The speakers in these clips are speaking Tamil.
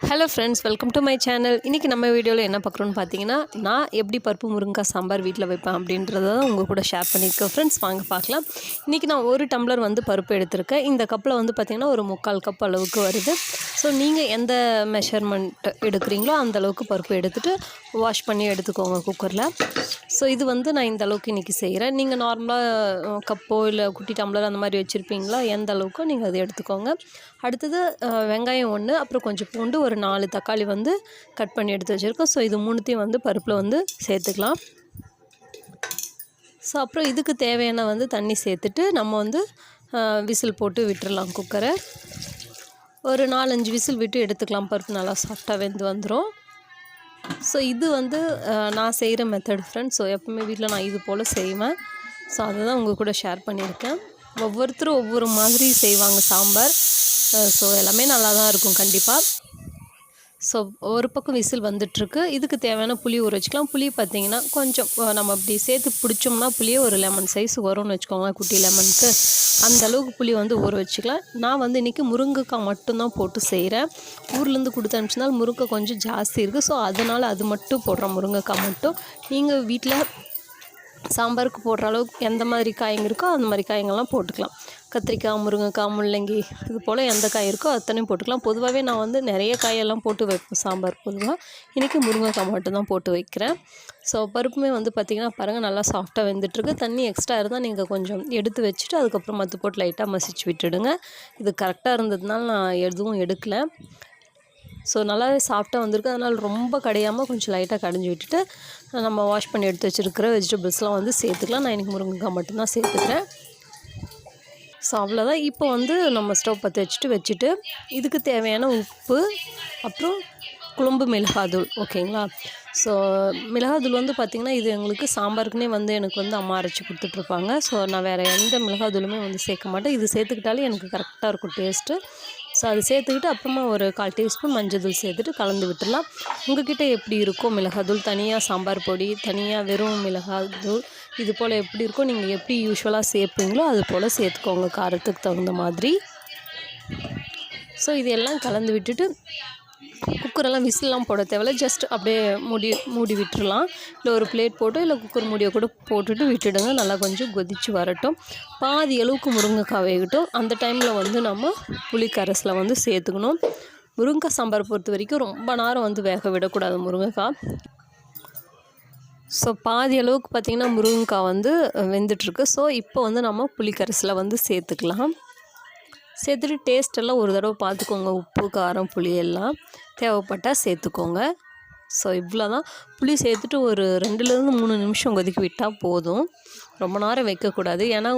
Hello friends welcome to my channel இன்றைக்கி நம்ம வீடியோவில் என்ன பார்க்குறோன்னு பார்த்தீங்கன்னா நான் எப்படி பருப்பு முருங்கைக்காய் சாம்பார் வீட்டில் வைப்பேன் அப்படின்றத தான் உங்கள் கூட ஷேர் பண்ணியிருக்கேன். ஃப்ரெண்ட்ஸ் வாங்க பார்க்கலாம். இன்றைக்கி நான் ஒரு டம்ளர் வந்து பருப்பு எடுத்திருக்கேன். இந்த கப்பில் வந்து பார்த்திங்கன்னா ஒரு முக்கால் கப் அளவுக்கு வருது. ஸோ நீங்கள் எந்த மெஷர்மெண்ட் எடுக்கிறீங்களோ அந்த அளவுக்கு பருப்பு எடுத்துகிட்டு வாஷ் பண்ணி எடுத்துக்கோங்க குக்கரில் ஸோ இது வந்து நான் இந்த அளவுக்கு இன்றைக்கி செய்கிறேன் நீங்கள் நார்மலாக கப்போ இல்லை குட்டி டம்ளர் அந்த மாதிரி வச்சுருப்பீங்களா? எந்த அளவுக்கோ நீங்கள் அதை எடுத்துக்கோங்க. அடுத்தது வெங்காயம் ஒன்று அப்புறம் கொஞ்சம் பூண்டு ஒரு நாலு தக்காளி வந்து கட் பண்ணி எடுத்து வச்சுருக்கோம். ஸோ இது மூணுத்தையும் வந்து பருப்பில் வந்து சேர்த்துக்கலாம். ஸோ அப்புறம் இதுக்கு தேவையான வந்து தண்ணி சேர்த்துட்டு நம்ம வந்து விசில் போட்டு விட்டுறலாம் குக்கரை ஒரு நாலஞ்சு விசில் விட்டு எடுத்துக்கலாம். பருப்பு நல்லா சாஃப்டாக வெந்து வந்துடும் ஸோ இது வந்து நான் செய்கிற மெத்தட் ஃப்ரெண்ட்ஸ் ஸோ எப்பவுமே வீட்டில் நான் இது போல் செய்வேன். ஸோ அதை தான் உங்கள் கூட ஷேர் பண்ணியிருக்கேன். ஒவ்வொருத்தரும் ஒவ்வொரு மாதிரி செய்வாங்க சாம்பார். ஸோ எல்லாமே நல்லா தான் இருக்கும் கண்டிப்பாக ஸோ ஒரு பக்கம் விசில் வந்துட்டுருக்கு. இதுக்கு தேவையான புளி ஊற வச்சுக்கலாம். புளி பார்த்தீங்கன்னா கொஞ்சம் நம்ம அப்படி சேர்த்து பிடிச்சோம்னா புளியே ஒரு லெமன் சைஸ் வரும்னு வச்சுக்கோங்க குட்டி லெமனுக்கு அந்த அளவுக்கு புளி வந்து ஊற வச்சுக்கலாம். நான் வந்து இன்றைக்கி முருங்கைக்காய் மட்டும்தான் போட்டு செய்கிறேன் ஊர்லேருந்து கொடுத்து அனுப்பிச்சினால் முருங்கை கொஞ்சம் ஜாஸ்தி இருக்குது ஸோ அதனால் அது மட்டும் போடுறேன் முருங்கைக்காய் மட்டும். நீங்கள் வீட்டில் சாம்பாருக்கு போடுற அளவுக்கு எந்த மாதிரி காய்ங்க இருக்கோ அந்த மாதிரி காய்ங்கள்லாம் போட்டுக்கலாம். கத்திரிக்காய் முருங்கைக்காய் முள்ளங்கி இது போல் எந்த காய் இருக்கோ அத்தனையும் போட்டுக்கலாம். பொதுவாகவே நான் வந்து நிறைய காயெல்லாம் போட்டு வைப்பேன் சாம்பார் பொதுவாக இன்றைக்கி முருங்கைக்காய் மட்டும்தான் போட்டு வைக்கிறேன். ஸோ பருப்புமே வந்து பார்த்திங்கன்னா பாருங்கள் நல்லா சாஃப்டாக வெந்துட்டுருக்கு. தண்ணி எக்ஸ்ட்ரா இருந்தால் நீங்கள் கொஞ்சம் எடுத்து வச்சுட்டு அதுக்கப்புறம் மத்து போட்டு லைட்டாக மசிச்சு விட்டுடுங்க. இது கரெக்டாக இருந்ததுனால நான் எதுவும் எடுக்கலை. ஸோ நல்லாவே சாஃப்டாக வந்திருக்கு. அதனால் ரொம்ப கடையாமல் கொஞ்சம் லைட்டாக கடைஞ்சி விட்டுட்டு நம்ம வாஷ் பண்ணி எடுத்து வச்சுருக்கிற வெஜிடபிள்ஸ்லாம் வந்து சேர்த்துக்கலாம். நான் இன்றைக்கி முருங்கைக்காய் மட்டும்தான் சேர்த்துக்கிறேன். ஸோ அவ்வளோதான் இப்போ வந்து நம்ம ஸ்டவ் பற்ற வச்சுட்டு வச்சுட்டு இதுக்கு தேவையான உப்பு அப்புறம் குழம்பு மிளகாதூள் ஓகேங்களா? ஸோ மிளகாதூள் வந்து பார்த்திங்கன்னா இது எங்களுக்கு சாம்பாருக்குனே வந்து எனக்கு வந்து அம்மா அரைச்சி கொடுத்துட்ருப்பாங்க. ஸோ நான் வேறு எந்த மிளகாதூளுமே வந்து சேர்க்க மாட்டேன். இது சேர்த்துக்கிட்டாலே எனக்கு கரெக்டாக இருக்கும் டேஸ்ட்டு ஸோ அது சேர்த்துக்கிட்டு அப்புறமா ஒரு கால் டீஸ்பூன் மஞ்சள் தூள் சேர்த்துட்டு கலந்து விட்டுடலாம். உங்ககிட்ட எப்படி இருக்கோ மிளகாதூள் தனியாக சாம்பார் பொடி தனியாக வெறும் மிளகாத்தூள் இது போல் எப்படி இருக்கோ நீங்கள் எப்படி யூஸ்வலாக சேர்ப்பீங்களோ அது போல் சேர்த்துக்கோங்க காரத்துக்கு தகுந்த மாதிரி. ஸோ இதெல்லாம் கலந்து விட்டுட்டு குக்கரெல்லாம் விசிலெலாம் போட தேவையில்ல. ஜஸ்ட் அப்படியே மூடி மூடி விட்டுடலாம் இல்லை ஒரு பிளேட் போட்டு இல்லை குக்கர் மூடியை கூட போட்டுட்டு விட்டுடுங்க. நல்லா கொஞ்சம் கொதித்து வரட்டும். பாதி அளவுக்கு முருங்கைக்காய் வேகட்டும். அந்த டைமில் வந்து நம்ம புளிக்கரசில் வந்து சேர்த்துக்கணும். முருங்கைக்காய் சாம்பார் பொறுத்த வரைக்கும் ரொம்ப நேரம் வந்து வேக விடக்கூடாது முருங்கைக்காய். ஸோ பாதி அளவுக்கு பார்த்திங்கன்னா முருங்கைக்காய் வந்து வெந்துட்டுருக்கு. ஸோ இப்போ வந்து நம்ம புளிக்கரசில் வந்து சேர்த்துக்கலாம். சேர்த்துட்டு டேஸ்ட்டெல்லாம் ஒரு தடவை பார்த்துக்கோங்க. உப்பு காரம் புளி எல்லாம் தேவைப்பட்டால் சேர்த்துக்கோங்க. ஸோ இவ்வளோ தான் புளி சேர்த்துட்டு ஒரு ரெண்டுலேருந்து மூணு நிமிஷம் கொதிக்கி விட்டால் போதும். ரொம்ப நேரம் வைக்கக்கூடாது. ஏன்னா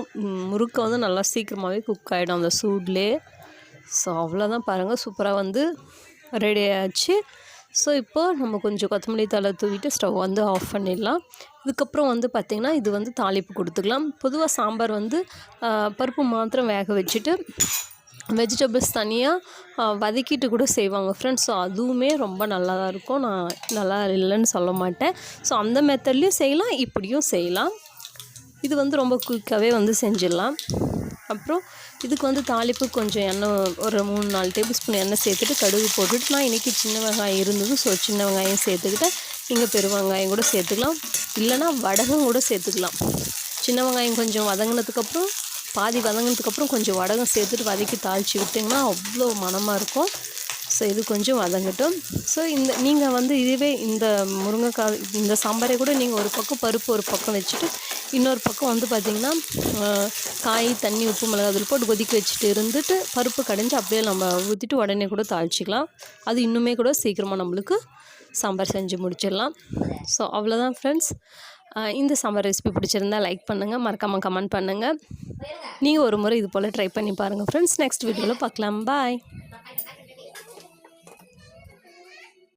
முறுக்கை வந்து நல்லா சீக்கிரமாகவே குக் ஆகிடும் அந்த சூட்லேயே ஸோ அவ்வளோதான் பாருங்கள் சூப்பராக வந்து ரெடி ஆச்சு ஸோ இப்போ நம்ம கொஞ்சம் கொத்தமல்லி தலை தூவிட்டு ஸ்டவ் வந்து ஆஃப் பண்ணிடலாம். இதுக்கப்புறம் வந்து பார்த்திங்கன்னா இது வந்து தாளிப்பு கொடுத்துக்கலாம். பொதுவாக சாம்பார் வந்து பருப்பு மாத்திரம் வேக வச்சுட்டு வெஜிடபிள்ஸ் தனியாக வதக்கிட்டு கூட செய்வாங்க ஃப்ரெண்ட்ஸ் ஸோ அதுவுமே ரொம்ப நல்லா தான் இருக்கும். நான் நல்லா இல்லைன்னு சொல்ல மாட்டேன். ஸோ அந்த மெத்தட்லேயும் செய்யலாம் இப்படியும் செய்யலாம். இது வந்து ரொம்ப குயிக்காகவே வந்து செஞ்சிடலாம். அப்புறம் இதுக்கு வந்து தாளிப்பு கொஞ்சம் எண்ணெய் ஒரு மூணு நாலு டேபிள் ஸ்பூன் எண்ணெய் சேர்த்துட்டு கடுகு போட்டுட்டு நான் இன்றைக்கி சின்ன வெங்காயம் இருந்தது ஸோ சின்ன வெங்காயம் சேர்த்துக்கிட்டேன் நீங்கள் பெரு வெங்காயம் கூட சேர்த்துக்கலாம். இல்லைன்னா வடகம் கூட சேர்த்துக்கலாம். சின்ன வெங்காயம் கொஞ்சம் வதங்கினதுக்கப்புறம் பாதி வதங்கினதுக்கப்புறம் கொஞ்சம் வடகம் சேர்த்துட்டு வதக்கி தாளித்து விட்டிங்கன்னா அவ்வளோ மணமாக இருக்கும். ஸோ இது கொஞ்சம் வதங்கட்டும். ஸோ இந்த நீங்கள் வந்து இதுவே இந்த முருங்கைக்காய் இந்த சாம்பாரை கூட நீங்கள் ஒரு பக்கம் பருப்பு ஒரு பக்கம் வச்சுட்டு இன்னொரு பக்கம் வந்து பார்த்திங்கன்னா காய் தண்ணி உப்பு மிளகாத்தூள் போட்டு கொதிக்க வச்சுட்டு இருந்துட்டு பருப்பு கடைஞ்சி அப்படியே நம்ம ஊற்றிட்டு உடனே கூட தாளிச்சிக்கலாம். அது இன்னுமே கூட சீக்கிரமாக நம்மளுக்கு சாம்பார் செஞ்சு முடிச்சிடலாம். ஸோ அவ்வளோதான் ஃப்ரெண்ட்ஸ் இந்த சாம்பார் ரெசிபி பிடிச்சிருந்தா லைக் பண்ணுங்கள் மறக்காமல் கமெண்ட் பண்ணுங்கள் நீங்கள் ஒரு முறை இது போல் ட்ரை பண்ணி பாருங்கள் ஃப்ரெண்ட்ஸ் நெக்ஸ்ட் வீடியோவில் பார்க்கலாம் பாய்